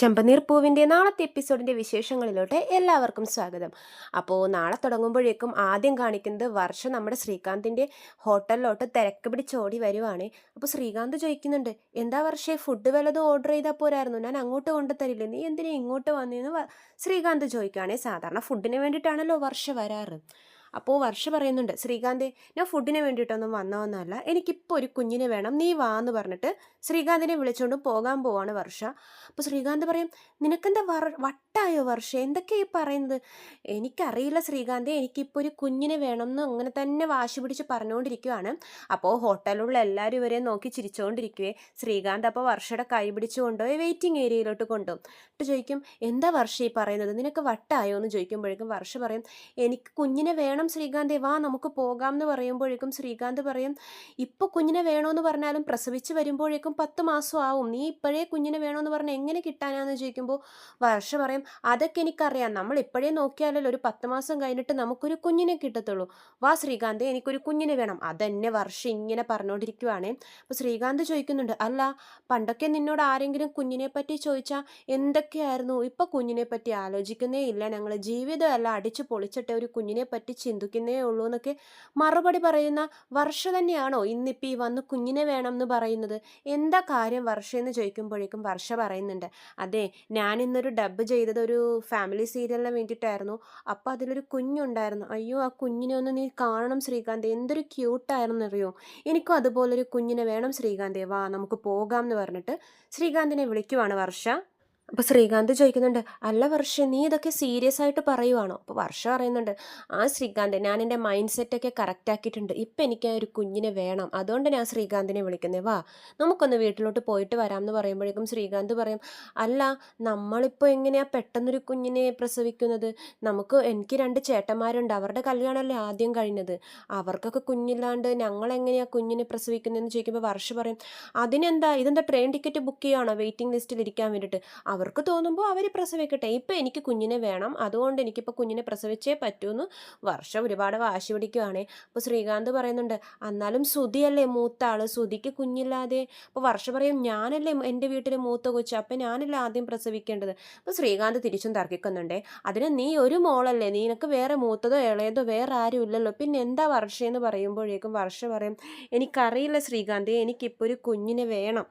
ചെമ്പനീർ പൂവിന്റെ നാളത്തെ എപ്പിസോഡിന്റെ വിശേഷങ്ങളിലോട്ട് എല്ലാവർക്കും സ്വാഗതം. അപ്പോൾ നാളെ തുടങ്ങുമ്പോഴേക്കും ആദ്യം കാണിക്കുന്നത് വർഷം നമ്മുടെ ശ്രീകാന്തിന്റെ ഹോട്ടലിലോട്ട് തിരക്ക് പിടിച്ച് ഓടി വരുവാണ്. അപ്പോൾ ശ്രീകാന്ത് ചോദിക്കുന്നുണ്ട് എന്താ വർഷേ ഫുഡ് വല്ലതും ഓർഡർ ചെയ്താൽ പോരായിരുന്നു? ഞാൻ അങ്ങോട്ട് കൊണ്ടു തരില്ല നീ എന്തിനാ ഇങ്ങോട്ട് വന്നതെന്ന് ശ്രീകാന്ത് ചോദിക്കുകയാണെങ്കിൽ സാധാരണ ഫുഡിന് വേണ്ടിയിട്ടാണല്ലോ വർഷ വരാറ്. അപ്പോൾ വർഷ പറയുന്നുണ്ട് ശ്രീകാന്തെ ഞാൻ ഫുഡിന് വേണ്ടിയിട്ടൊന്നും വന്നതെന്നല്ല എനിക്കിപ്പോൾ ഒരു കുഞ്ഞിനെ വേണം. നീ വാ എന്ന് പറഞ്ഞിട്ട് ശ്രീകാന്തിനെ വിളിച്ചുകൊണ്ട് പോകാൻ പോവാണ് വർഷ. അപ്പോൾ ശ്രീകാന്ത് പറയും നിനക്കെന്താ വർ വട്ടായോ വർഷ? എന്തൊക്കെയാ ഈ പറയുന്നത്? എനിക്കറിയില്ല ശ്രീകാന്തെ. എനിക്കിപ്പോൾ ഒരു കുഞ്ഞിനെ വേണം എന്ന് അങ്ങനെ തന്നെ വാശി പിടിച്ച് പറഞ്ഞുകൊണ്ടിരിക്കുവാണ് അപ്പോൾ ഹോട്ടലിലുള്ള എല്ലാവരും ഇവരെ നോക്കി ചിരിച്ചുകൊണ്ടിരിക്കുവേ ശ്രീകാന്ത് അപ്പോൾ വർഷയുടെ കൈ പിടിച്ച് കൊണ്ടുപോയി വെയിറ്റിംഗ് ഏരിയയിലോട്ട് കൊണ്ടുപോകും എന്നിട്ട് ചോദിക്കും എന്താ വർഷ ഈ പറയുന്നത്? നിനക്ക് വട്ടായോ എന്ന് ചോദിക്കുമ്പോഴേക്കും വർഷ പറയും എനിക്ക് കുഞ്ഞിനെ വേണം ശ്രീകാന്തെ വാ നമുക്ക് പോകാം എന്ന് പറയുമ്പോഴേക്കും ശ്രീകാന്ത് പറയും ഇപ്പോൾ കുഞ്ഞിനെ വേണമെന്ന് പറഞ്ഞാലും പ്രസവിച്ച് വരുമ്പോഴേക്കും പത്ത് മാസം ആവും. നീ ഇപ്പോഴേ കുഞ്ഞിനെ വേണമെന്ന് പറഞ്ഞാൽ എങ്ങനെ കിട്ടാനാന്ന് ചോദിക്കുമ്പോൾ വർഷ പറയും അതൊക്കെ എനിക്കറിയാം. നമ്മൾ ഇപ്പോഴേ നോക്കിയാലല്ലോ ഒരു പത്ത് മാസം കഴിഞ്ഞിട്ട് നമുക്കൊരു കുഞ്ഞിനെ കിട്ടത്തുള്ളൂ. വാ ശ്രീകാന്ത് എനിക്കൊരു കുഞ്ഞിനെ വേണം. അതെന്നെ വർഷം ഇങ്ങനെ പറഞ്ഞുകൊണ്ടിരിക്കുവാണേ അപ്പോൾ ശ്രീകാന്ത് ചോദിക്കുന്നുണ്ട് അല്ല പണ്ടൊക്കെ നിന്നോട് ആരെങ്കിലും കുഞ്ഞിനെ പറ്റി ചോദിച്ചാൽ എന്തൊക്കെയായിരുന്നു? ഇപ്പം കുഞ്ഞിനെ പറ്റി ആലോചിക്കുന്നേ ഇല്ല. ഞങ്ങൾ ജീവിതമല്ല അടിച്ചു പൊളിച്ചിട്ട് ഒരു കുഞ്ഞിനെ പറ്റി ചിന്തിക്കുന്നേ ഉള്ളൂ എന്നൊക്കെ മറുപടി പറയുന്ന വർഷ തന്നെയാണോ ഇന്നിപ്പോൾ ഈ വന്ന് കുഞ്ഞിനെ വേണം എന്ന് പറയുന്നത്? എന്താ കാര്യം വർഷ എന്ന് ചോദിക്കുമ്പോഴേക്കും വർഷ പറയുന്നുണ്ട്. അതെ ഞാൻ ഇന്നൊരു ഡബ് ചെയ്തത് ഒരു ഫാമിലി സീരിയലിന് വേണ്ടിയിട്ടായിരുന്നു. അപ്പോൾ അതിലൊരു കുഞ്ഞുണ്ടായിരുന്നു. അയ്യോ ആ കുഞ്ഞിനെ ഒന്ന് നീ കാണണം ശ്രീകാന്ത്. എന്തൊരു ക്യൂട്ടായിരുന്നു അറിയോ എനിക്കും അതുപോലൊരു കുഞ്ഞിനെ വേണം ശ്രീകാന്തേ വാ നമുക്ക് പോകാം എന്ന് പറഞ്ഞിട്ട് ശ്രീകാന്തിനെ വിളിക്കുവാണ് വർഷ. അപ്പോൾ ശ്രീകാന്ത് ചോദിക്കുന്നുണ്ട് അല്ല വർഷ നീ ഇതൊക്കെ സീരിയസ് ആയിട്ട് പറയുവാണോ? അപ്പോൾ വർഷ പറയുന്നുണ്ട് ആ ശ്രീകാന്ത് ഞാൻ എന്റെ മൈൻഡ് സെറ്റൊക്കെ കറക്റ്റ് ആക്കിയിട്ടുണ്ട്. ഇപ്പം എനിക്ക് ഒരു കുഞ്ഞിനെ വേണം. അതുകൊണ്ട് ഞാൻ ശ്രീകാന്തിനെ വിളിക്കുന്നത് വാ നമുക്കൊന്ന് വീട്ടിലോട്ട് പോയിട്ട് വരാം എന്ന് പറയുമ്പോഴേക്കും ശ്രീകാന്ത് പറയും അല്ല നമ്മളിപ്പോൾ എങ്ങനെയാ പെട്ടെന്നൊരു കുഞ്ഞിനെ പ്രസവിക്കുന്നത്? നമുക്ക് എനിക്ക് രണ്ട് ചേട്ടന്മാരുണ്ട്. അവരുടെ കല്യാണമല്ലേ ആദ്യം കഴിഞ്ഞത്. അവർക്കൊക്കെ കുഞ്ഞില്ലാണ്ട് ഞങ്ങൾ എങ്ങനെയാ കുഞ്ഞിനെ പ്രസവിക്കുന്നതെന്ന് ചോദിക്കുമ്പോൾ വർഷ പറയും അതിനെന്താ ഇതെന്താ ട്രെയിൻ ടിക്കറ്റ് ബുക്ക് ചെയ്യുകയാണോ വെയിറ്റിംഗ് ലിസ്റ്റിൽ ഇരിക്കാൻ വേണ്ടിയിട്ട് അവർക്ക് തോന്നുമ്പോൾ അവർ പ്രസവിക്കട്ടെ. ഇപ്പം എനിക്ക് കുഞ്ഞിനെ വേണം. അതുകൊണ്ട് എനിക്കിപ്പോൾ കുഞ്ഞിനെ പ്രസവിച്ചേ പറ്റൂന്ന് വർഷം ഒരുപാട് വാശി പിടിക്കുകയാണ് അപ്പോൾ ശ്രീകാന്ത് പറയുന്നുണ്ട് എന്നാലും സുതിയല്ലേ മൂത്ത ആൾ സുതിക്ക് കുഞ്ഞില്ലാതെ അപ്പോൾ വർഷ പറയും ഞാനല്ലേ എന്റെ വീട്ടിൽ മൂത്ത കൊച്ചു? അപ്പം ഞാനല്ലേ ആദ്യം പ്രസവിക്കേണ്ടത് അപ്പോൾ ശ്രീകാന്ത് തിരിച്ചും തർക്കിക്കുന്നുണ്ടേ അതിന് നീ ഒരു മോളല്ലേ? നിനക്ക് വേറെ മൂത്തതോ ഇളയതോ വേറെ ആരും ഇല്ലല്ലോ? പിന്നെ എന്താ വർഷയെന്ന് പറയുമ്പോഴേക്കും വർഷ പറയും എനിക്കറിയില്ല ശ്രീകാന്ത് എനിക്കിപ്പോൾ ഒരു കുഞ്ഞിനെ വേണം.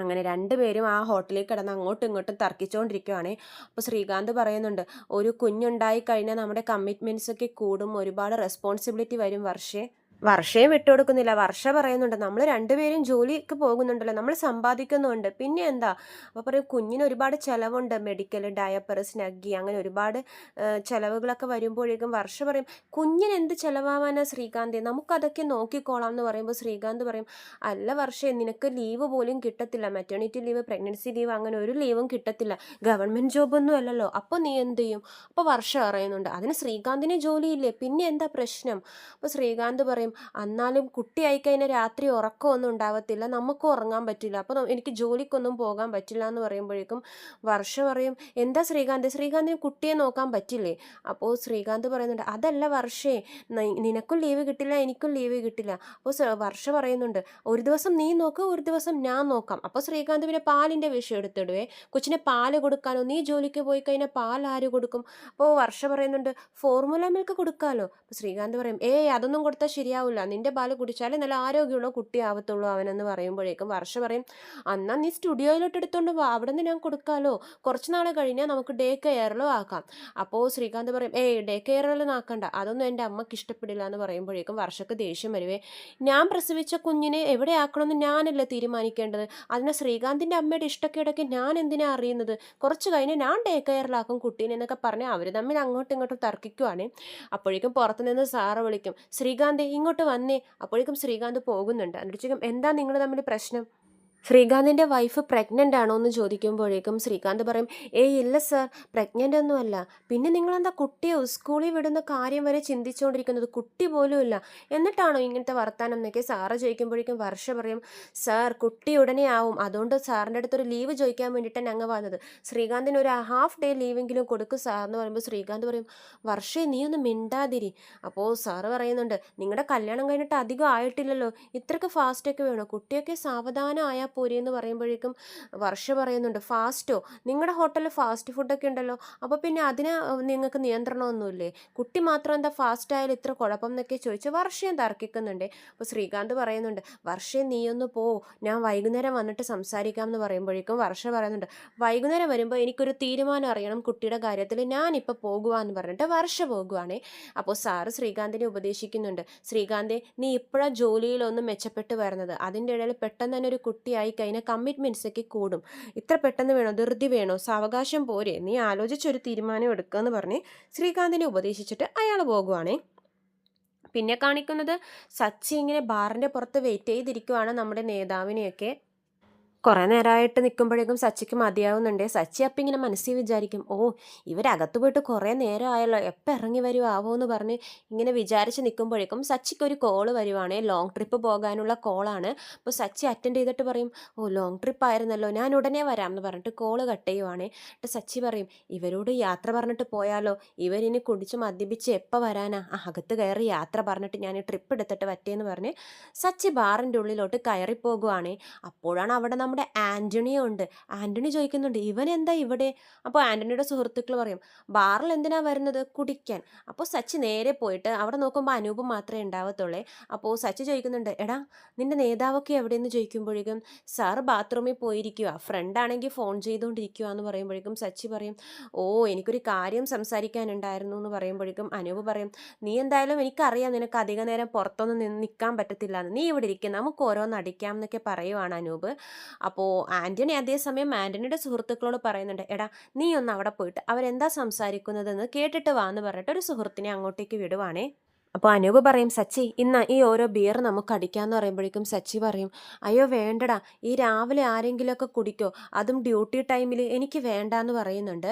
അങ്ങനെ രണ്ടുപേരും ആ ഹോട്ടലിൽ കിടന്ന് അങ്ങോട്ടും ഇങ്ങോട്ടും തർക്കിച്ചുകൊണ്ടിരിക്കുകയാണ് അപ്പോൾ ശ്രീകാന്ത് പറയുന്നുണ്ട് ഒരു കുഞ്ഞുണ്ടായി കഴിഞ്ഞാൽ നമ്മുടെ കമ്മിറ്റ്മെന്റ്സൊക്കെ കൂടും. ഒരുപാട് റെസ്പോൺസിബിലിറ്റി വരും വർഷേ. വർഷയെ വിട്ടുകൊടുക്കുന്നില്ല. വർഷ പറയുന്നുണ്ട് നമ്മൾ രണ്ടുപേരും ജോലിക്ക് പോകുന്നുണ്ടല്ലോ നമ്മൾ സമ്പാദിക്കുന്നുണ്ട്. പിന്നെ എന്താ? അപ്പോൾ പറയും കുഞ്ഞിന് ഒരുപാട് ചിലവുണ്ട് മെഡിക്കൽ ഡയപ്പർ സ്നഗ്ഗി അങ്ങനെ ഒരുപാട് ചിലവുകളൊക്കെ വരുമ്പോഴേക്കും വർഷ പറയും കുഞ്ഞിന് എന്ത് ചിലവാവാനാ ശ്രീകാന്ത്? നമുക്കതൊക്കെ നോക്കിക്കോളാം എന്ന് പറയുമ്പോൾ ശ്രീകാന്ത് പറയും അല്ല വർഷേ നിനക്ക് ലീവ് പോലും കിട്ടത്തില്ല. മെറ്റേണിറ്റി ലീവ് പ്രഗ്നൻസി ലീവ് അങ്ങനെ ഒരു ലീവും കിട്ടത്തില്ല. ഗവൺമെന്റ് ജോബൊന്നും അല്ലല്ലോ. അപ്പോൾ നീ എന്ത് ചെയ്യും? അപ്പോൾ വർഷ പറയുന്നുണ്ട് അതിന് ശ്രീകാന്തിന് ജോലിയില്ലേ? പിന്നെ എന്താ പ്രശ്നം? അപ്പോൾ ശ്രീകാന്ത് പറയും എന്നാലും കുട്ടിയായി കഴിഞ്ഞാൽ രാത്രി ഉറക്കമൊന്നും ഉണ്ടാവത്തില്ല. നമുക്കും ഉറങ്ങാൻ പറ്റില്ല. അപ്പോൾ എനിക്ക് ജോലിക്കൊന്നും പോകാൻ പറ്റില്ല എന്ന് പറയുമ്പോഴേക്കും വർഷ പറയും എന്താ ശ്രീകാന്ത്? ശ്രീകാന്തിന് കുട്ടിയെ നോക്കാൻ പറ്റില്ലേ? അപ്പോൾ ശ്രീകാന്ത് പറയുന്നുണ്ട് അതല്ല വർഷേ നിനക്കും ലീവ് കിട്ടില്ല എനിക്കും ലീവ് കിട്ടില്ല. അപ്പോൾ വർഷ പറയുന്നുണ്ട് ഒരു ദിവസം നീ നോക്കുക ഒരു ദിവസം ഞാൻ നോക്കാം. അപ്പോൾ ശ്രീകാന്ത് പിന്നെ പാലിന്റെ വിഷയം എടുത്തിടുവേ കൊച്ചിനെ പാൽ കൊടുക്കാനോ നീ ജോലിക്ക് പോയി കഴിഞ്ഞാൽ പാൽ ആര് കൊടുക്കും? അപ്പോൾ വർഷ പറയുന്നുണ്ട് ഫോർമുല മിൽക്ക് കൊടുക്കാമല്ലോ അപ്പോൾ ശ്രീകാന്ത് പറയും ഏയ് അതൊന്നും കൊടുത്താൽ ശരിയാവില്ല നിന്റെ പാൽ കുടിച്ചാലേ നല്ല ആരോഗ്യമുള്ള കുട്ടിയാവത്തുള്ളൂ അവനെന്ന് പറയുമ്പോഴേക്കും. വർഷ പറയും എന്നാൽ നീ സ്റ്റുഡിയോയിലോട്ട് എടുത്തോണ്ട് വാ. അവിടെ നിന്ന് ഞാൻ കൊടുക്കാമല്ലോ കുറച്ച് നാളെ കഴിഞ്ഞാൽ നമുക്ക് ഡേ കെയറിലോ ആക്കാം. അപ്പോൾ ശ്രീകാന്ത് പറയും ഏയ് ഡേ കെയറിലൊന്നും ആക്കണ്ട. അതൊന്നും എന്റെ അമ്മയ്ക്ക് ഇഷ്ടപ്പെടില്ല എന്ന് പറയുമ്പോഴേക്കും വർഷക്ക് ദേഷ്യം വരുവേ. ഞാൻ പ്രസവിച്ച കുഞ്ഞിനെ എവിടെ ആക്കണമെന്ന് ഞാനല്ലേ തീരുമാനിക്കേണ്ടത്? അതിനെ ശ്രീകാന്തിന്റെ അമ്മയുടെ ഇഷ്ടക്കേടൊക്കെ ഞാൻ എന്തിനാ അറിയുന്നത്? കുറച്ച് കഴിഞ്ഞ് ഞാൻ ഡേ കെയറിലാക്കും കുട്ടീനെ എന്നൊക്കെ പറഞ്ഞ് അവർ തമ്മിൽ അങ്ങോട്ടും ഇങ്ങോട്ടും തർക്കിക്കുവാണ്. അപ്പോഴേക്കും പുറത്തുനിന്ന് സാറ് വിളിക്കും ശ്രീകാന്ത് ഇങ്ങോട്ട് വന്നേ. അപ്പോഴേക്കും ശ്രീകാന്ത് പോകുന്നുണ്ട്. എന്നിട്ട് എന്താ നിങ്ങൾ തമ്മിൽ പ്രശ്നം? ശ്രീകാന്തിന്റെ വൈഫ് പ്രഗ്നന്റ് ആണോ എന്ന് ചോദിക്കുമ്പോഴേക്കും ശ്രീകാന്ത് പറയും ഏയ് ഇല്ല സർ പ്രഗ്നന്റ് ഒന്നുമല്ല പിന്നെ നിങ്ങളെന്താ കുട്ടിയെ സ്കൂളിൽ വിടുന്ന കാര്യം വരെ ചിന്തിച്ചുകൊണ്ടിരിക്കുന്നത് കുട്ടി പോലും ഇല്ല. എന്നിട്ടാണോ ഇങ്ങനത്തെ വർത്താനം എന്നൊക്കെ സാറ് ചോദിക്കുമ്പോഴേക്കും വർഷ പറയും സാർ കുട്ടി ഉടനെ ആവും. അതുകൊണ്ട് സാറിന്റെ അടുത്തൊരു ലീവ് ചോദിക്കാൻ വേണ്ടിയിട്ടാണ് ഞങ്ങൾ വന്നത്. ശ്രീകാന്തിന് ഒരു ഹാഫ് ഡേ ലീവെങ്കിലും കൊടുക്കും സാർ എന്ന് പറയുമ്പോൾ ശ്രീകാന്ത് പറയും വർഷേ നീ ഒന്ന് മിണ്ടാതിരി. അപ്പോൾ സാറ് പറയുന്നുണ്ട് നിങ്ങളുടെ കല്യാണം കഴിഞ്ഞിട്ട് അധികം ആയിട്ടില്ലല്ലോ. ഇത്രയ്ക്ക് ഫാസ്റ്റൊക്കെ വേണോ? കുട്ടിയൊക്കെ സാവധാനം ആയാൽ വാങ്ങിയാൽ പോരെ എന്ന് പറയുമ്പോഴേക്കും വർഷ പറയുന്നുണ്ട് ഫാസ്റ്റോ? നിങ്ങളുടെ ഹോട്ടലിൽ ഫാസ്റ്റ് ഫുഡൊക്കെ ഉണ്ടല്ലോ. അപ്പോൾ പിന്നെ അതിന് നിങ്ങൾക്ക് നിയന്ത്രണമൊന്നുമില്ലേ? കുട്ടി മാത്രം എന്താ ഫാസ്റ്റ് ആയാലും ഇത്ര കുഴപ്പം എന്നൊക്കെ ചോദിച്ച് വർഷയും തർക്കിക്കുന്നുണ്ട്. അപ്പോൾ ശ്രീകാന്ത് പറയുന്നുണ്ട് വർഷേ നീയൊന്ന് പോ. ഞാൻ വൈകുന്നേരം വന്നിട്ട് സംസാരിക്കാം എന്ന് പറയുമ്പോഴേക്കും വർഷ പറയുന്നുണ്ട് വൈകുന്നേരം വരുമ്പോൾ എനിക്കൊരു തീരുമാനം അറിയണം കുട്ടിയുടെ കാര്യത്തിൽ ഞാനിപ്പോൾ പോകുവാന്ന് പറഞ്ഞിട്ട് വർഷ പോകുവാണേ. അപ്പോൾ സാറ് ശ്രീകാന്തിനെ ഉപദേശിക്കുന്നുണ്ട് ശ്രീകാന്തെ നീ ഇപ്പോഴാണ് ജോലിയിലൊന്നും മെച്ചപ്പെട്ട് വരുന്നത്. അതിന്റെ ഇടയിൽ പെട്ടെന്ന് തന്നെ ഒരു കുട്ടിയായി കഴിഞ്ഞാൽ കമ്മിറ്റ്മെന്റ്സ് ഒക്കെ കൂടും. ഇത്ര പെട്ടെന്ന് വേണോ? ധൃതി വേണോ? സാവകാശം പോരെ? നീ ആലോചിച്ചൊരു തീരുമാനം എടുക്കുക എന്ന് പറഞ്ഞ് ശ്രീകാന്തിനെ ഉപദേശിച്ചിട്ട് അയാൾ പോകുവാണേ. പിന്നെ കാണിക്കുന്നത് സച്ചി ഇങ്ങനെ ബാറിന്റെ പുറത്ത് വെയിറ്റ് ചെയ്തിരിക്കുവാണ് നമ്മുടെ നേതാവിനെയൊക്കെ. കുറേ നേരമായിട്ട് നിൽക്കുമ്പോഴേക്കും സച്ചിക്ക് മതിയാവുന്നുണ്ട്. സച്ചി അപ്പം ഇങ്ങനെ മനസ്സിൽ വിചാരിക്കും ഓ ഇവരകത്ത് പോയിട്ട് കുറേ നേരമായല്ലോ എപ്പോൾ ഇറങ്ങി വരുമാവോ എന്ന് പറഞ്ഞ് ഇങ്ങനെ വിചാരിച്ച് നിൽക്കുമ്പോഴേക്കും സച്ചിക്ക് ഒരു കോൾ വരുവാണ്. ലോങ് ട്രിപ്പ് പോകാനുള്ള കോളാണ് അപ്പോൾ സച്ചി അറ്റൻഡ് ചെയ്തിട്ട് പറയും ഓ ലോങ് ട്രിപ്പ് ആയിരുന്നല്ലോ ഞാൻ ഉടനെ വരാം എന്ന് പറഞ്ഞിട്ട് കോൾ കട്ട് ചെയ്യുവാണ്. എന്നിട്ട് സച്ചി പറയും ഇവരോട് യാത്ര പറഞ്ഞിട്ട് പോയാലോ ഇവരിനി കുടിച്ച് മദ്യപിച്ച് എപ്പോൾ വരാനാ? ആ, അകത്ത് കയറി യാത്ര പറഞ്ഞിട്ട് ഞാൻ ഈ ട്രിപ്പ് എടുത്തിട്ട് പറ്റേന്ന് പറഞ്ഞ് സച്ചി ബാറിന്റെ ഉള്ളിലോട്ട് കയറി പോകുവാണ് അപ്പോഴാണ് അവിടെ നമ്മുടെ ആന്റണിയും ഉണ്ട്. ആന്റണി ചോദിക്കുന്നുണ്ട് ഇവൻ എന്താ ഇവിടെ? അപ്പോൾ ആന്റണിയുടെ സുഹൃത്തുക്കൾ പറയും ബാറിൽ എന്തിനാ വരുന്നത്? കുടിക്കാൻ. അപ്പോൾ സച്ചി നേരെ പോയിട്ട് അവിടെ നോക്കുമ്പോൾ അനൂപ് മാത്രമേ ഉണ്ടാവത്തുള്ളേ. അപ്പോൾ സച്ചി ചോദിക്കുന്നുണ്ട് എടാ നിന്റെ നേതാവൊക്കെ എവിടെയെന്ന് ചോദിക്കുമ്പോഴേക്കും? സാർ ബാത്റൂമിൽ പോയിരിക്കുക ഫ്രണ്ടാണെങ്കിൽ ഫോൺ ചെയ്തുകൊണ്ടിരിക്കുക എന്ന് പറയുമ്പോഴേക്കും സച്ചി പറയും ഓ എനിക്കൊരു കാര്യം സംസാരിക്കാനുണ്ടായിരുന്നു എന്ന് പറയുമ്പോഴേക്കും അനൂപ് പറയും നീ എന്തായാലും എനിക്കറിയാം നിനക്ക് അധിക നേരം പുറത്തൊന്നും നിന്ന് നിൽക്കാൻ പറ്റത്തില്ല നീ ഇവിടെ ഇരിക്കുക നമുക്ക് ഓരോന്ന് അടിക്കാം എന്നൊക്കെ പറയുവാണ് അനൂപ്. അപ്പോൾ ആന്റണി അതേസമയം ആന്റണിയുടെ സുഹൃത്തുക്കളോട് പറയുന്നുണ്ട് എടാ നീ ഒന്ന് അവിടെ പോയിട്ട് അവരെന്താ സംസാരിക്കുന്നതെന്ന് കേട്ടിട്ട് വാ എന്ന് പറഞ്ഞിട്ട് ഒരു സുഹൃത്തിനെ അങ്ങോട്ടേക്ക് വിടുവാണേ. അപ്പോൾ അനൂപ് പറയും സച്ചി ഇന്ന് ഈ ഓരോ ബിയർ നമുക്ക് അടിക്കാമെന്ന് പറയുമ്പോഴേക്കും സച്ചി പറയും അയ്യോ വേണ്ടടാ ഈ രാവിലെ ആരെങ്കിലുമൊക്കെ കുടിക്കോ അതും ഡ്യൂട്ടി ടൈമിൽ എനിക്ക് വേണ്ടാന്ന് പറയുന്നുണ്ട്.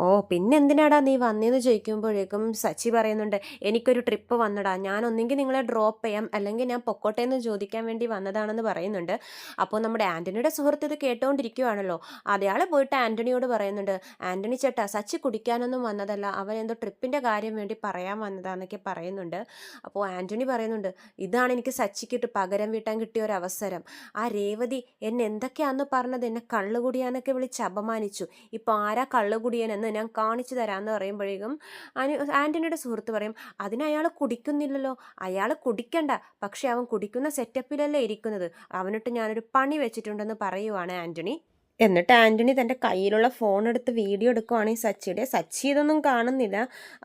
ഓ പിന്നെ എന്തിനാടാ നീ വന്നേന്ന് ചോദിക്കുമ്പോഴേക്കും സച്ചി പറയുന്നുണ്ട് എനിക്കൊരു ട്രിപ്പ് വന്നടാ ഞാൻ ഒന്നെങ്കിൽ നിങ്ങളെ ഡ്രോപ്പ് ചെയ്യാം അല്ലെങ്കിൽ ഞാൻ പൊക്കോട്ടെ എന്ന് ചോദിക്കാൻ വേണ്ടി വന്നതാണെന്ന് പറയുന്നുണ്ട്. അപ്പോൾ നമ്മുടെ ആന്റണിയുടെ സുഹൃത്ത് ഇത് കേട്ടുകൊണ്ടിരിക്കുവാണല്ലോ അതയാൾ പോയിട്ട് ആന്റണിയോട് പറയുന്നുണ്ട് ആന്റണി ചേട്ടാ സച്ചി കുടിക്കാനൊന്നും വന്നതല്ല അവൻ എന്തോ ട്രിപ്പിന്റെ കാര്യം വേണ്ടി പറയാൻ വന്നതാന്നൊക്കെ പറയുന്നുണ്ട്. അപ്പോൾ ആന്റണി പറയുന്നുണ്ട് ഇതാണ് എനിക്ക് സച്ചിക്കിട്ട് പകരം വീട്ടാൻ കിട്ടിയ ഒരു അവസരം ആ രേവതി എന്നെ എന്തൊക്കെയാണെന്ന് പറഞ്ഞത് എന്നെ കള്ളുകുടിയാന്നൊക്കെ വിളിച്ച് അപമാനിച്ചു. ഇപ്പോൾ ആരാ കള്ളുകുടിയൻ എന്ന് ഞാൻ കാണിച്ചു തരാമെന്ന് പറയുമ്പോഴേക്കും അനു ആന്റണിയുടെ സുഹൃത്ത് പറയും അതിന് അയാൾ കുടിക്കുന്നില്ലല്ലോ അയാൾ കുടിക്കണ്ട പക്ഷേ അവൻ കുടിക്കുന്ന സെറ്റപ്പിലല്ലേ ഇരിക്കുന്നത്? അവനിട്ട് ഞാനൊരു പണി വെച്ചിട്ടുണ്ടെന്ന് പറയുവാണ് ആന്റണി എന്നിട്ട് ആന്റണി തന്റെ കയ്യിലുള്ള ഫോൺ എടുത്ത് വീഡിയോ എടുക്കുവാണെങ്കിൽ സച്ചിയുടെ. സച്ചി ഇതൊന്നും കാണുന്നില്ല.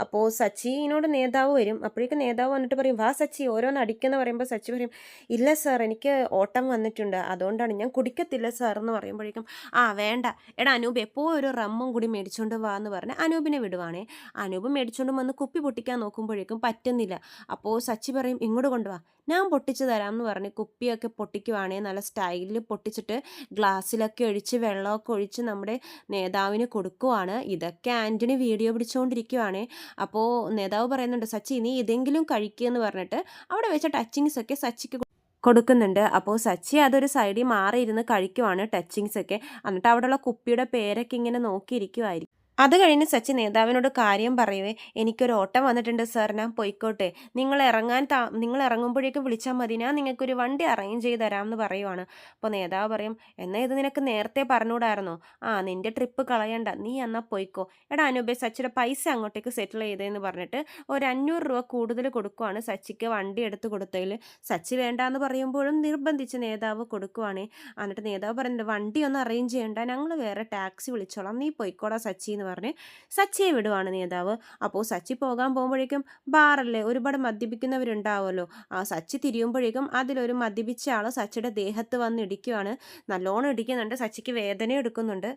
അപ്പോൾ സച്ചിനോട് നേതാവ് വരും. അപ്പോഴേക്കും നേതാവ് വന്നിട്ട് പറയും വാ സച്ചി ഓരോന്ന് അടിക്കുന്ന പറയുമ്പോൾ സച്ചി പറയും ഇല്ല സാർ എനിക്ക് ഓട്ടം വന്നിട്ടുണ്ട്. അതുകൊണ്ടാണ് ഞാൻ കുടിക്കത്തില്ല സാർ എന്ന് പറയുമ്പോഴേക്കും ആ വേണ്ട. എടാ അനൂപ് എപ്പോൾ ഒരു റമ്മും കൂടി മേടിച്ചുകൊണ്ട് വാ എന്ന് പറഞ്ഞ് അനൂപിനെ വിടുവാണേ. അനൂപ് മേടിച്ചുകൊണ്ട് വന്ന് കുപ്പി പൊട്ടിക്കാൻ നോക്കുമ്പോഴേക്കും പറ്റുന്നില്ല. അപ്പോൾ സച്ചി പറയും ഇങ്ങോട്ട് കൊണ്ടുവാ ഞാൻ പൊട്ടിച്ചു തരാം എന്ന് പറഞ്ഞ് കുപ്പിയൊക്കെ പൊട്ടിക്കുവാണേ നല്ല സ്റ്റൈലിൽ പൊട്ടിച്ചിട്ട് ഗ്ലാസ്സിലൊക്കെ ഒഴിച്ച് വെള്ളമൊക്കെ ഒഴിച്ച് നമ്മുടെ നേതാവിന് കൊടുക്കുവാണ്. ഇതൊക്കെ ആന്റണി വീഡിയോ പിടിച്ചുകൊണ്ടിരിക്കുവാണ് അപ്പോൾ നേതാവ് പറയുന്നുണ്ട് സച്ചി നീ ഇതെങ്കിലും കഴിക്കുക എന്ന് പറഞ്ഞിട്ട് അവിടെ വെച്ച ടച്ചിങ്സ് ഒക്കെ സച്ചിക്ക് കൊടുക്കുന്നുണ്ട്. അപ്പോൾ സച്ചി അതൊരു സൈഡിൽ മാറിയിരുന്ന് കഴിക്കുവാണ് ടച്ചിങ്സ് ഒക്കെ. എന്നിട്ട് അവിടെയുള്ള കുപ്പിയുടെ പേരൊക്കെ ഇങ്ങനെ നോക്കിയിരിക്കുമായിരിക്കും അത് കഴിഞ്ഞ് സച്ചി നേതാവിനോട് കാര്യം പറയുവേ എനിക്കൊരു ഓട്ടം വന്നിട്ടുണ്ട് സാർ ഞാൻ പൊയ്ക്കോട്ടെ. നിങ്ങൾ ഇറങ്ങാൻ താ നിങ്ങൾ ഇറങ്ങുമ്പോഴേക്കും വിളിച്ചാൽ മതി. ഞാൻ നിങ്ങൾക്കൊരു വണ്ടി അറേഞ്ച് ചെയ്ത് തരാമെന്ന് പറയുവാണ്. അപ്പോൾ നേതാവ് പറയും എന്നാൽ ഇത് നിനക്ക് നേരത്തെ പറഞ്ഞുകൂടായിരുന്നോ? ആ നിന്റെ ട്രിപ്പ് കളയണ്ട. നീ എന്നാൽ പോയിക്കോ. എടാ അനൂപെ സച്ചിയുടെ പൈസ അങ്ങോട്ടേക്ക് സെറ്റിൽ ചെയ്തതെന്ന് പറഞ്ഞിട്ട് ഒരു അഞ്ഞൂറ് രൂപ കൂടുതൽ കൊടുക്കുവാണ് സച്ചിക്ക് വണ്ടി എടുത്ത് കൊടുത്തതിൽ. സച്ചി വേണ്ട എന്ന് പറയുമ്പോഴും നിർബന്ധിച്ച് നേതാവ് കൊടുക്കുവാണ്. എന്നിട്ട് നേതാവ് പറയുന്നുണ്ട് വണ്ടി ഒന്ന് അറേഞ്ച് ചെയ്യണ്ട. ഞങ്ങൾ വേറെ ടാക്സി വിളിച്ചോളാം. നീ പോയിക്കോടാ സച്ചി എന്ന് പറഞ്ഞ് സച്ചിയെ വിടുവാണ് നേതാവ്. അപ്പോൾ സച്ചി പോകാൻ പോകുമ്പോഴേക്കും ബാറല്ലേ ഒരുപാട് മദ്യപിക്കുന്നവരുണ്ടാവുമല്ലോ ആ സച്ചി തിരിയുമ്പോഴേക്കും അതിലൊരു മദ്യപിച്ച ആൾ സച്ചിയുടെ ദേഹത്ത് വന്ന് ഇടിക്കുവാണ്. നല്ലോണം ഇടിക്കുന്നുണ്ട്. സച്ചിക്ക് വേദന എടുക്കുന്നുണ്ട്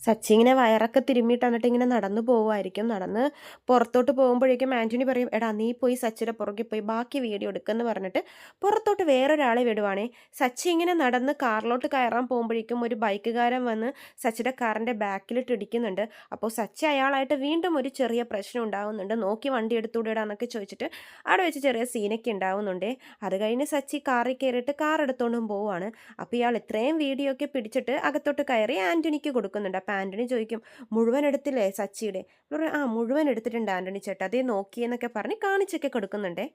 സച്ചി ഇങ്ങനെ വയറൊക്കെ തിരുമ്മിയിട്ട് എന്നിട്ട് ഇങ്ങനെ നടന്നു പോവുമായിരിക്കും. നടന്ന് പുറത്തോട്ട് പോകുമ്പോഴേക്കും ആന്റണി പറയും എടാ നീ പോയി സച്ചിയുടെ പുറകെ പോയി ബാക്കി വീഡിയോ എടുക്കുമെന്ന് പറഞ്ഞിട്ട് പുറത്തോട്ട് വേറൊരാളെ വിടുവാണേ. സച്ചി ഇങ്ങനെ നടന്ന് കാറിലോട്ട് കയറാൻ പോകുമ്പോഴേക്കും ഒരു ബൈക്കുകാരൻ വന്ന് സച്ചിയുടെ കാറിന്റെ ബാക്കിലിട്ട് ഇടിക്കുന്നുണ്ട്. അപ്പോൾ സച്ചി അയാളായിട്ട് വീണ്ടും ഒരു ചെറിയ പ്രശ്നം ഉണ്ടാകുന്നുണ്ട് നോക്കി വണ്ടി എടുത്തുകൂടെടാന്നൊക്കെ ചോദിച്ചിട്ട് അവിടെ വെച്ച് ചെറിയ സീനൊക്കെ ഉണ്ടാവുന്നുണ്ട്. അത് കഴിഞ്ഞ് സച്ചി കാറിൽ കയറിയിട്ട് കാർ എടുത്തുകൊണ്ടും പോവുകയാണ് അപ്പോൾ ഇയാൾ ഇത്രയും വീഡിയോ ഒക്കെ പിടിച്ചിട്ട് അകത്തോട്ട് കയറി ആന്റണിക്ക് കൊടുക്കുന്നുണ്ട്. അപ്പോൾ ആന്റണി ചോദിക്കും മുഴുവൻ എടുത്തില്ലേ സച്ചിയുടെ? പറയും, ആ മുഴുവൻ എടുത്തിട്ടുണ്ട് ആന്റണി ചേട്ടാ അതേ നോക്കിയെന്നൊക്കെ പറഞ്ഞ് കാണിച്ചൊക്കെ കൊടുക്കുന്നുണ്ടേ.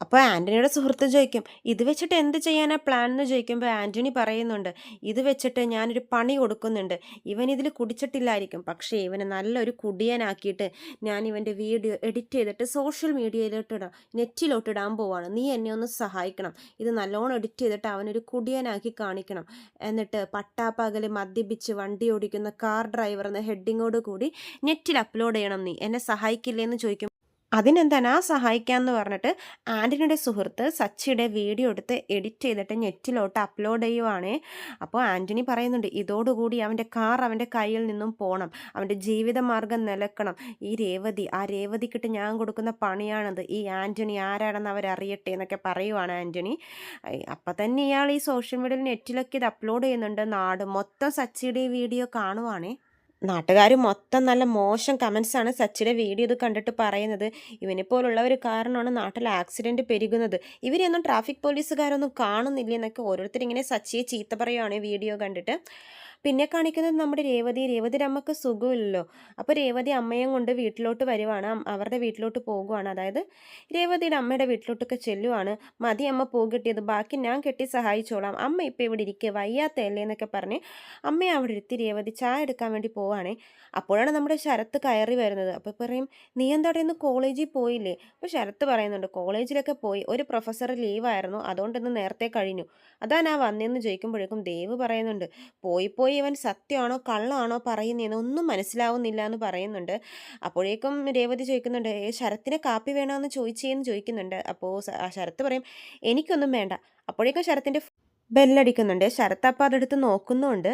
അപ്പോൾ ആന്റണിയുടെ സുഹൃത്ത് ചോദിക്കും ഇത് വെച്ചിട്ട് എന്ത് ചെയ്യാനാ പ്ലാൻ എന്ന് ചോദിക്കുമ്പോൾ ആന്റണി പറയുന്നുണ്ട് ഇത് വെച്ചിട്ട് ഞാനൊരു പണി കൊടുക്കുന്നുണ്ട് ഇവൻ ഇതിൽ കുടിച്ചിട്ടില്ലായിരിക്കും പക്ഷേ ഇവനെ നല്ലൊരു കുടിയനാക്കിയിട്ട് ഞാൻ ഇവന്റെ വീഡിയോ എഡിറ്റ് ചെയ്തിട്ട് സോഷ്യൽ മീഡിയയിലോട്ട് ഇടാം നെറ്റിലോട്ട് ഇടാൻ പോവാണ് നീ എന്നെ ഒന്ന് സഹായിക്കണം ഇത് നല്ലോണം എഡിറ്റ് ചെയ്തിട്ട് അവനൊരു കുടിയനാക്കി കാണിക്കണം. എന്നിട്ട് പട്ടാപ്പകൽ മദ്യപിച്ച് വണ്ടി ഓടിക്കുന്ന കാർ ഡ്രൈവർ എന്ന ഹെഡിങ്ങോട് കൂടി നെറ്റിൽ അപ്ലോഡ് ചെയ്യണം നീ എന്നെ സഹായിക്കില്ലേ എന്ന് ചോദിക്കും അതിനെന്താ സഹായിക്കാമെന്ന് പറഞ്ഞിട്ട് ആന്റണിയുടെ സുഹൃത്ത് സച്ചിയുടെ വീഡിയോ എടുത്ത് എഡിറ്റ് ചെയ്തിട്ട് നെറ്റിലോട്ട് അപ്ലോഡ് ചെയ്യുവാണേ. അപ്പോൾ ആന്റണി പറയുന്നുണ്ട് ഇതോടുകൂടി അവന്റെ കാർ അവന്റെ കയ്യിൽ നിന്നും പോകണം അവന്റെ ജീവിതമാർഗം നിലക്കണം. ഈ രേവതി ആ രേവതിക്കിട്ട് ഞാൻ കൊടുക്കുന്ന പണിയാണത്. ഈ ആന്റണി ആരാണെന്ന് അവരറിയട്ടെ എന്നൊക്കെ പറയുവാണ് ആന്റണി അപ്പം തന്നെ ഇയാൾ ഈ സോഷ്യൽ മീഡിയയിൽ നെറ്റിലൊക്കെ ഇത് അപ്ലോഡ് ചെയ്യുന്നുണ്ട്. നാട് മൊത്തം സച്ചിയുടെ വീഡിയോ കാണുവാണേ. നാട്ടുകാർ മൊത്തം നല്ല മോശം കമൻസാണ് സച്ചിയുടെ വീഡിയോ ഇത് കണ്ടിട്ട് പറയുന്നത്. ഇവനെ പോലുള്ള ഒരു കാരണമാണ് നാട്ടിൽ ആക്സിഡന്റ് പെരുകുന്നത്. ഇവരെയൊന്നും ട്രാഫിക് പോലീസുകാരൊന്നും കാണുന്നില്ല എന്നൊക്കെ ഓരോരുത്തരിങ്ങനെ സച്ചിയെ ചീത്ത പറയുവാണ് വീഡിയോ കണ്ടിട്ട്. പിന്നെ കാണിക്കുന്നത് നമ്മുടെ രേവതി. രേവതി അമ്മയ്ക്ക് സുഖമില്ലല്ലോ. അപ്പോൾ രേവതി അമ്മയും കൊണ്ട് വീട്ടിലോട്ട് വരുവാണ്. അവരുടെ വീട്ടിലോട്ട് പോകുവാണ്. അതായത് രേവതിയുടെ അമ്മയുടെ വീട്ടിലോട്ടൊക്കെ ചെല്ലുവാണ്. മതി അമ്മ പോകിട്ടിയത് ബാക്കി ഞാൻ കെട്ടി സഹായിച്ചോളാം. അമ്മ ഇപ്പോൾ ഇവിടെ ഇരിക്കുക വയ്യാത്തയല്ലേ എന്നൊക്കെ പറഞ്ഞ് അമ്മയെ അവിടെ ഇരുത്തി രേവതി ചായ എടുക്കാൻ വേണ്ടി പോവാണേ. അപ്പോഴാണ് നമ്മുടെ ശരത്ത് കയറി വരുന്നത്. അപ്പോൾ പറയും നീ എന്താടെ ഇന്ന് കോളേജിൽ പോയില്ലേ? അപ്പോൾ ശരത്ത് പറയുന്നുണ്ട് കോളേജിലൊക്കെ പോയി. ഒരു പ്രൊഫസർ ലീവായിരുന്നു. അതുകൊണ്ട് ഇന്ന് നേരത്തെ കഴിഞ്ഞു. അതാണ് ആ വന്നതെന്ന് ചോദിക്കുമ്പോഴേക്കും ദേവ് പറയുന്നുണ്ട് പോയി പോയി. ഇവൻ സത്യമാണോ കള്ളമാണോ പറയുന്നതെന്ന് ഒന്നും മനസ്സിലാവുന്നില്ല എന്ന് പറയുന്നുണ്ട്. അപ്പോഴേക്കും രേവതി ചോദിക്കുന്നുണ്ട് ഏ ശരത്തിന് കാപ്പി വേണമെന്ന് ചോദിച്ചേന്ന് ചോദിക്കുന്നുണ്ട്. അപ്പോൾ ശരത്ത് പറയും എനിക്കൊന്നും വേണ്ട. അപ്പോഴേക്കും ശരത്തിന്റെ ബെല്ലടിക്കുന്നുണ്ട്. ശരത്ത് അപ്പോൾ അതെടുത്ത് നോക്കുന്നുണ്ട്.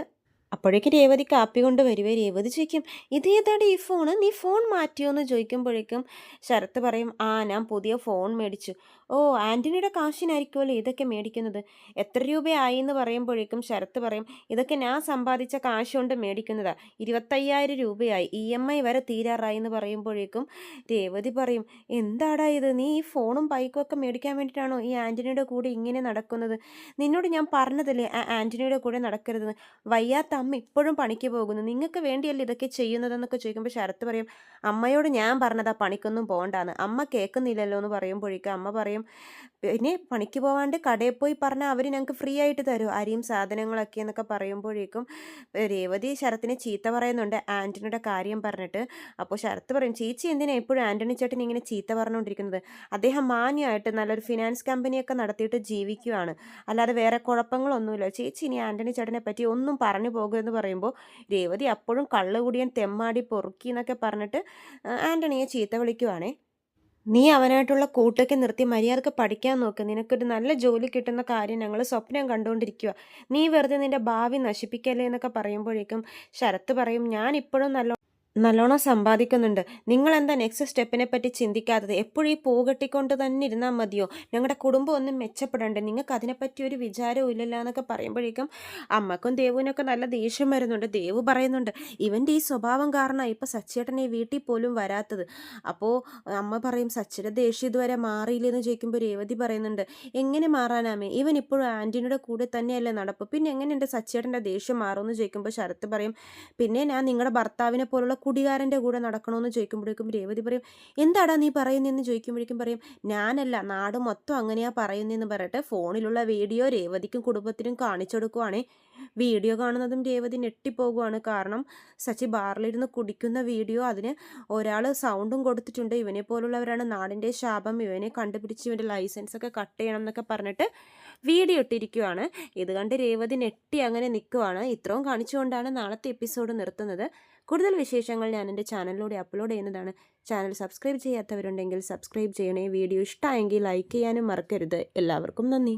അപ്പോഴേക്കും രേവതി കാപ്പി കൊണ്ട് വരുവേ. രേവതി ചോദിക്കും ഇതേതാണ് ഈ ഫോണ്? നീ ഫോൺ മാറ്റിയോ? എന്ന് ചോദിക്കുമ്പോഴേക്കും ശരത്ത് പറയും ആ ഞാൻ പുതിയ ഫോൺ മേടിച്ചു. ഓ ആന്റണിയുടെ കാശിനായിരിക്കുമല്ലോ ഇതൊക്കെ മേടിക്കുന്നത്? എത്ര രൂപയായി? എന്ന് പറയുമ്പോഴേക്കും ശരത്ത് പറയും ഇതൊക്കെ ഞാൻ സമ്പാദിച്ച കാശ് കൊണ്ട് മേടിക്കുന്നതാ. ഇരുപത്തയ്യായിരം രൂപയായി. ഇ എം ഐ വരെ തീരാറായി. എന്ന് പറയുമ്പോഴേക്കും രേവതി പറയും എന്താടാ ഇത്? നീ ഈ ഫോണും ബൈക്കും ഒക്കെ മേടിക്കാൻ വേണ്ടിയിട്ടാണോ ഈ ആന്റണിയുടെ കൂടെ ഇങ്ങനെ നടക്കുന്നത്? നിന്നോട് ഞാൻ പറഞ്ഞതല്ലേ ആ ആന്റണിയുടെ കൂടെ നടക്കരുതെന്ന്. വയ്യാത്ത അമ്മ ഇപ്പോഴും പണിക്ക് പോകുന്നു. നിങ്ങൾക്ക് വേണ്ടിയല്ലേ ഇതൊക്കെ ചെയ്യുന്നതെന്നൊക്കെ ചോദിക്കുമ്പോൾ ശരത്ത് പറയും അമ്മയോട് ഞാൻ പറഞ്ഞതാ പണിക്കൊന്നും പോകണ്ടാന്ന് അമ്മ കേൾക്കുന്നില്ലല്ലോ എന്ന് പറയുമ്പോഴേക്കും അമ്മ പറയും പിന്നെ പണിക്ക് പോവാണ്ട് കടയിൽ പോയി പറഞ്ഞാൽ അവർ ഞങ്ങൾക്ക് ഫ്രീ ആയിട്ട് തരും. അരിയും സാധനങ്ങളൊക്കെ എന്നൊക്കെ പറയുമ്പോഴേക്കും രേവതി ശരത്തിനെ ചീത്ത പറയുന്നുണ്ട് ആന്റണിയുടെ കാര്യം പറഞ്ഞിട്ട്. അപ്പോൾ ശരത്ത് പറയും ചേച്ചി എന്തിനാണ് എപ്പോഴും ആന്റണി ചേട്ടൻ ഇങ്ങനെ ചീത്ത പറഞ്ഞുകൊണ്ടിരിക്കുന്നത് അദ്ദേഹം മാന്യമായിട്ട് നല്ലൊരു ഫിനാൻസ് കമ്പനിയൊക്കെ നടത്തിയിട്ട് ജീവിക്കുകയാണ് അല്ലാതെ വേറെ കുഴപ്പങ്ങളൊന്നുമില്ല. ചേച്ചി ഇനി ആന്റണി ചേട്ടനെ പറ്റി ഒന്നും പറഞ്ഞു പോകുമെന്ന് പറയുമ്പോൾ രേവതി അപ്പോഴും കള്ളുകുടിയൻ തെമ്മാടി പൊറുക്കി എന്നൊക്കെ പറഞ്ഞിട്ട് ആന്റണിയെ ചീത്ത വിളിക്കുവാണേ. നീ അവനായിട്ടുള്ള കൂട്ടൊക്കെ നിർത്തി മര്യാദയ്ക്ക് പഠിക്കാൻ നോക്ക്. നിനക്കൊരു നല്ല ജോലി കിട്ടുന്ന കാര്യം ഞങ്ങൾ സ്വപ്നം കണ്ടുകൊണ്ടിരിക്കുക നീ വെറുതെ നിന്റെ ഭാവി നശിപ്പിക്കല്ലേ എന്നൊക്കെ പറയുമ്പോഴേക്കും ശരത്ത് പറയും ഞാൻ ഇപ്പോഴും നല്ല നല്ലോണം സമ്പാദിക്കുന്നുണ്ട്. നിങ്ങൾ എന്താ നെക്സ്റ്റ് സ്റ്റെപ്പിനെ പറ്റി ചിന്തിക്കാത്തത്? എപ്പോഴും ഈ പൂകെട്ടിക്കൊണ്ട് തന്നെ ഇരുന്നാൽ മതിയോ? ഞങ്ങളുടെ കുടുംബം ഒന്നും മെച്ചപ്പെടണ്ടേ. നിങ്ങൾക്ക് അതിനെപ്പറ്റി ഒരു വിചാരവും ഇല്ലല്ലോ എന്നൊക്കെ പറയുമ്പോഴേക്കും അമ്മക്കും ദേവുവിനൊക്കെ നല്ല ദേഷ്യം വരുന്നുണ്ട്. ദേവു പറയുന്നുണ്ട് ഇവന്റെ ഈ സ്വഭാവം കാരണം ഇപ്പം സച്ചേട്ടൻ ഈ വീട്ടിൽ പോലും വരാത്തത്. അപ്പോൾ അമ്മ പറയും സച്ചിയുടെ ദേഷ്യം ഇതുവരെ മാറിയില്ലെന്ന് ചോദിക്കുമ്പോൾ രേവതി പറയുന്നുണ്ട് എങ്ങനെ മാറാനാമേ ഇവൻ ഇപ്പോഴും ആന്റിയുടെ കൂടെ തന്നെയല്ലേ നടപ്പ്. പിന്നെ എങ്ങനെ എന്റെ സച്ചേട്ടന്റെ ദേഷ്യം മാറുമെന്ന് ചോദിക്കുമ്പോൾ ശരത്ത് പറയും പിന്നെ ഞാൻ നിങ്ങളുടെ ഭർത്താവിനെ പോലുള്ള കുടികാരന്റെ കൂടെ നടക്കണമെന്ന് ചോദിക്കുമ്പോഴേക്കും രേവതി പറയും എന്താടാ നീ പറയുന്നതെന്ന് ചോദിക്കുമ്പോഴേക്കും പറയും ഞാനല്ല നാട് മൊത്തം അങ്ങനെയാ പറയുന്നതെന്ന് പറയട്ടെ. ഫോണിലുള്ള വീഡിയോ രേവതിക്കും കുടുംബത്തിനും കാണിച്ചു കൊടുക്കുവാണേ. വീഡിയോ കാണുന്നതും രേവതി ഞെട്ടിപ്പോകുവാണ്. കാരണം സച്ചി ബാറിലിരുന്ന് കുടിക്കുന്ന വീഡിയോ അതിന് ഒരാൾ സൗണ്ടും കൊടുത്തിട്ടുണ്ട്. ഇവനെ പോലുള്ളവരാണ് നാടിന്റെ ശാപം. ഇവനെ കണ്ടുപിടിച്ച് ഇവന്റെ ലൈസൻസൊക്കെ കട്ട് ചെയ്യണം എന്നൊക്കെ പറഞ്ഞിട്ട് വീഡിയോ ഇട്ടിരിക്കുവാണ്. ഇത് കണ്ട് രേവതി ഞെട്ടി അങ്ങനെ നിൽക്കുവാണ് ഇത്രയും കാണിച്ചുകൊണ്ടാണ് നാളത്തെ എപ്പിസോഡ് നിർത്തുന്നത്. കൂടുതൽ വിശേഷങ്ങൾ ഞാൻ എന്റെ ചാനലിലൂടെ അപ്ലോഡ് ചെയ്യുന്നതാണ്. ചാനൽ സബ്സ്ക്രൈബ് ചെയ്യാത്തവരുണ്ടെങ്കിൽ സബ്സ്ക്രൈബ് ചെയ്യണേ. വീഡിയോ ഇഷ്ടമായെങ്കിൽ ലൈക്ക് ചെയ്യാനും മറക്കരുത്. എല്ലാവർക്കും നന്ദി.